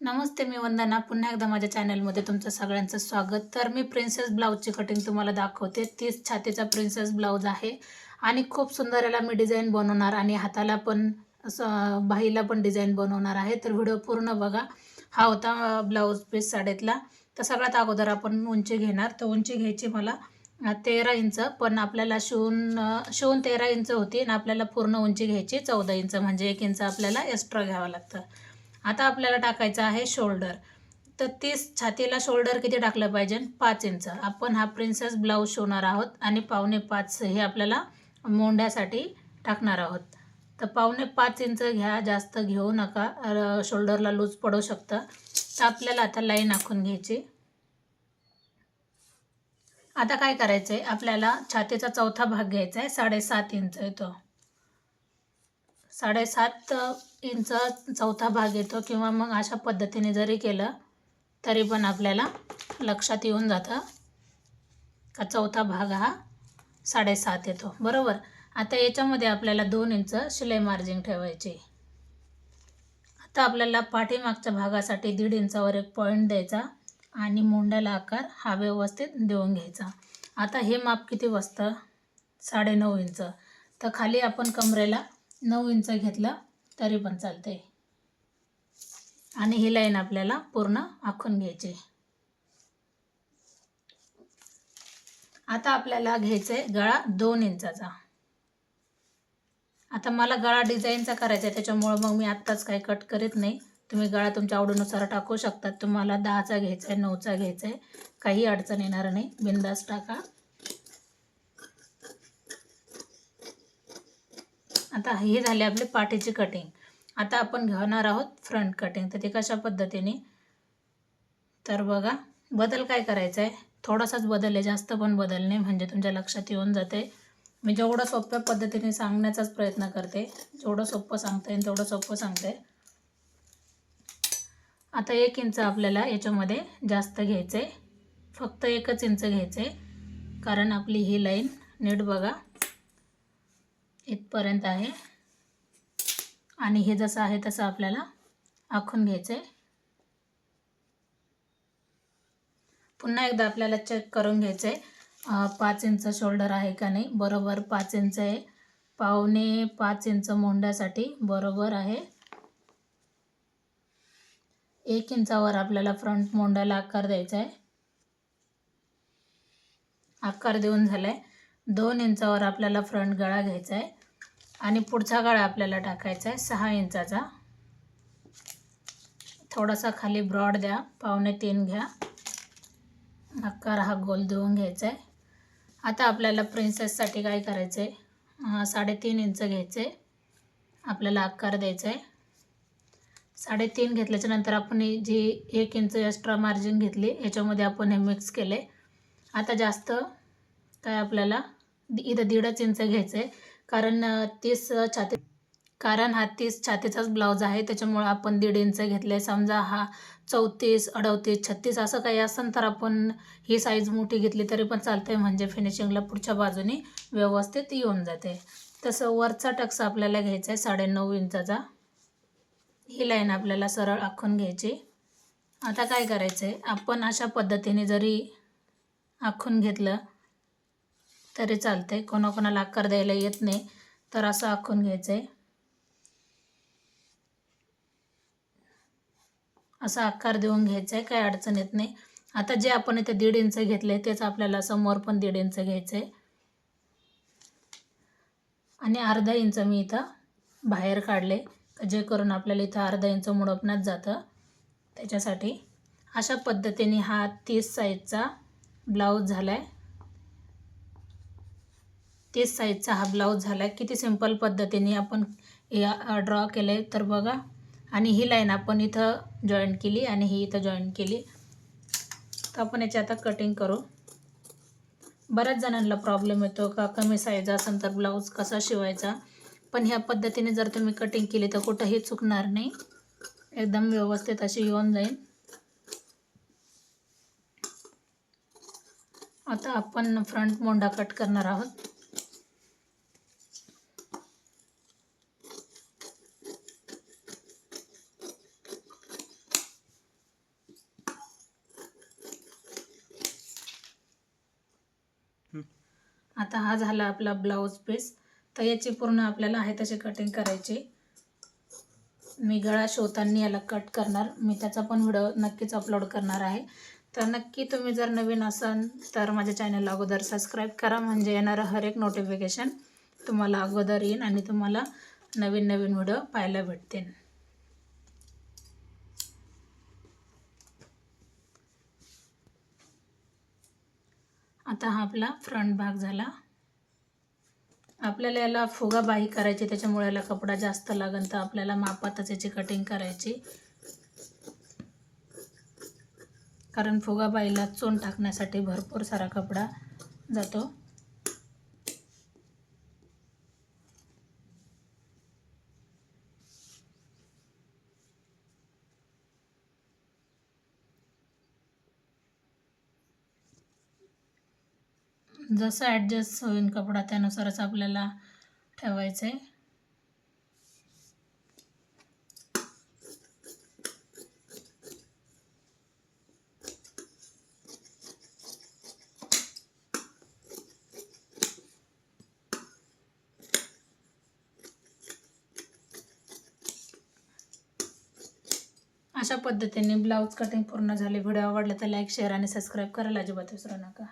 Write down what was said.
नमस्ते मी वंदना. पुन्हा एकदा माझ्या चॅनलमध्ये तुमचं सगळ्यांचं स्वागत. तर मी प्रिन्सेस ब्लाऊजची कटिंग तुम्हाला दाखवते. तीच छातीचा प्रिन्सेस ब्लाऊज आहे. आणि खूप सुंदर याला मी डिझाईन बनवणार आणि हाताला पण असं बाहीला पण डिझाईन बनवणार आहे. तर व्हिडिओ पूर्ण बघा. हा होता ब्लाऊज पीस साडेतला. तर सगळ्यात अगोदर आपण उंची घेणार. तर उंची घ्यायची मला तेरा इंच. पण आपल्याला शिवून शिवून तेरा इंच होती आणि आपल्याला पूर्ण उंची घ्यायची चौदा इंच. म्हणजे एक इंच आपल्याला एक्स्ट्रा घ्यावं लागतं. आता आपल्याला टाकायचं आहे शोल्डर. तर तीस छातीला शोल्डर किती टाकलं पाहिजे? पाच इंच. आपण हा प्रिन्सेस ब्लाऊज शिवणार आहोत आणि पावणे पाच हे आपल्याला मोंढ्यासाठी टाकणार आहोत. तर पावणे पाच इंच घ्या जास्त घेऊ नका. शोल्डरला लूज पडू शकतं. तर आपल्याला आता लाईन आखून घ्यायची. आता काय करायचं आहे आपल्याला छातीचा चौथा भाग घ्यायचा आहे साडेसात इंच येतो. साडेसात इंच चौथा भाग येतो किंवा मग अशा पद्धतीने जरी केलं तरी पण आपल्याला लक्षात येऊन जातं का चौथा भाग हा साडेसात येतो. बरोबर? आता याच्यामध्ये आपल्याला दोन इंच शिलाई मार्जिन ठेवायची. आता आपल्याला पाठीमागच्या भागासाठी दीड इंचावर एक पॉईंट द्यायचा आणि मुंड्याला आकार हा व्यवस्थित देऊन घ्यायचा. आता हे माप किती बसतं? साडेनऊ इंच. तर खाली आपण कमरेला नऊ इंच घेतलं तरी पण चालते आणि ही लाईन आपल्याला पूर्ण आखून घ्यायची. आता आपल्याला घ्यायचं आहे गळा दोन इंचाचा. आता मला गळा डिझाईनचा करायचा आहे त्याच्यामुळं मग मी आत्ताच काही कट करीत नाही. तुम्ही गळा तुमच्या आवडीनुसार टाकू शकतात तुम्हाला दहाचा घ्यायचा आहे नऊचा घ्यायचा आहे काही अडचण येणार नाही. बिंदास टाका. आता हे झाले आपली पाठीची कटिंग आता आपण घेणार आहोत फ्रंट कटिंग तर ते कशा पद्धतीने? तर बघा बदल काय करायचा आहे थोडासाच बदल आहे जास्त पण बदल नाही म्हणजे तुमच्या लक्षात येऊन जाते मी जेवढं सोप्या पद्धतीने सांगण्याचाच प्रयत्न करते जेवढं सोपं सांगता येईल तेवढं सोपं सांगते. आता एक इंच आपल्याला याच्यामध्ये जास्त घ्यायचं आहे फक्त एकच इंच घ्यायचं आहे कारण आपली ही लाईन नीट बघा. इथपर्यंत आहे. आणि हे जसं आहे तसं आपल्याला आखून घ्यायचं आहे पुन्हा एकदा आपल्याला चेक करून घ्यायचं आहे पाच इंच शोल्डर आहे का नाही? बरोबर पाच इंच आहे. पावणे पाच इंच मोंड्यासाठी बरोबर आहे. एक इंचावर आपल्याला फ्रंट मोंड्याला आकार द्यायचा आहे आकार देऊन झाला आहे दोन इंचावर आपल्याला फ्रंट गळा घ्यायचा आहे आणि पुढचा गळा आपल्याला टाकायचा आहे सहा इंचाचा. थोडासा खाली ब्रॉड द्या पावणे तीन घ्या. आकार हा गोल देऊन घ्यायचा आहे. आता आपल्याला प्रिन्सेससाठी काय करायचं आहे साडेतीन इंच घ्यायचं. आहे आपल्याला आकार द्यायचा आहे. साडेतीन घेतल्याच्या नंतर आपण जी एक इंच एक्स्ट्रा मार्जिन घेतली याच्यामध्ये आपण हे मिक्स केले. आता जास्त काय आपल्याला इथं दीडच इंच घ्यायचं आहे कारण तीस छाती कारण हा तीस छातीचाच ब्लाऊज आहे. त्याच्यामुळं आपण दीड इंच घेतले समजा हा चौतीस अडतीस छत्तीस असं काही असेल तर आपण ही साईज मोठी घेतली तरी पण चालते म्हणजे फिनिशिंगला पुढच्या बाजूने व्यवस्थित येऊन जाते. तसं वरचा टक्स आपल्याला घ्यायचा आहे साडेनऊ इंचाचा. ही लाईन आपल्याला सरळ आखून घ्यायची. आता काय करायचं आहे आपण अशा पद्धतीने जरी आखून घेतलं तरी चालते कोणाकोणाला आकार द्यायला येत नाही. तर असं आखून घ्यायचं आहे असा आकार देऊन घ्यायचा आहे काही अडचण येत नाही. आता जे आपण इथे दीड इंच घेतले तेच आपल्याला समोर पण दीड इंच घ्यायचं आहे आणि अर्धा इंच मी इथं बाहेर काढले जे करून आपल्याला इथं अर्धा इंच मुडपण्यात जातं. त्याच्यासाठी अशा पद्धतीने हा तीस साईजचा ब्लाऊज झाला आहे तीस साईजचा हा ब्लाऊज झाला आहे किती सिंपल पद्धतीने आपण ड्रॉ केलं आहे तर बघा आणि ही लाईन आपण इथं जॉईन केली आणि ही इथं जॉईन केली. तर आपण याची आता कटिंग करू. बऱ्याच जणांना प्रॉब्लेम येतो का कमी साईज असेल तर ब्लाऊज कसा शिवायचा? पण ह्या पद्धतीने जर तुम्ही कटिंग केली तर कुठंही चुकणार नाही. एकदम व्यवस्थित अशी येऊन जाईल. आता आपण फ्रंट मोंडा कट करणार आहोत. आता हा झाला आपला ब्लाऊज पीस तर याची पूर्ण आपल्याला आहे तशी कटिंग करायची. मी गळा शिवताना याला कट करणार. मी त्याचा पण व्हिडिओ नक्कीच अपलोड करणार आहे. तर नक्की तुम्ही जर नवीन असाल तर माझ्या चॅनलला अगोदर सबस्क्राईब करा. म्हणजे येणारं हर एक नोटिफिकेशन तुम्हाला अगोदर येईन आणि तुम्हाला नवीन नवीन व्हिडिओ पाहायला भेटतील. आता हा आपला फ्रंट भाग झाला. आपल्याला याला फुगाबाही करायची त्याच्यामुळे याला कपडा जास्त लागेल तर आपल्याला मापातच याची कटिंग करायची. कारण फुगाबाईला चोन टाकण्यासाठी भरपूर सारा कपडा जातो. जसं ॲडजस्ट होईल कपडा त्यानुसारच आपल्याला ठेवायचं आहे अशा पद्धतीने ब्लाऊज कटिंग पूर्ण झाली. व्हिडिओ आवडला तर लाईक शेअर आणि सबस्क्राईब करायला अजिबात विसरू नका.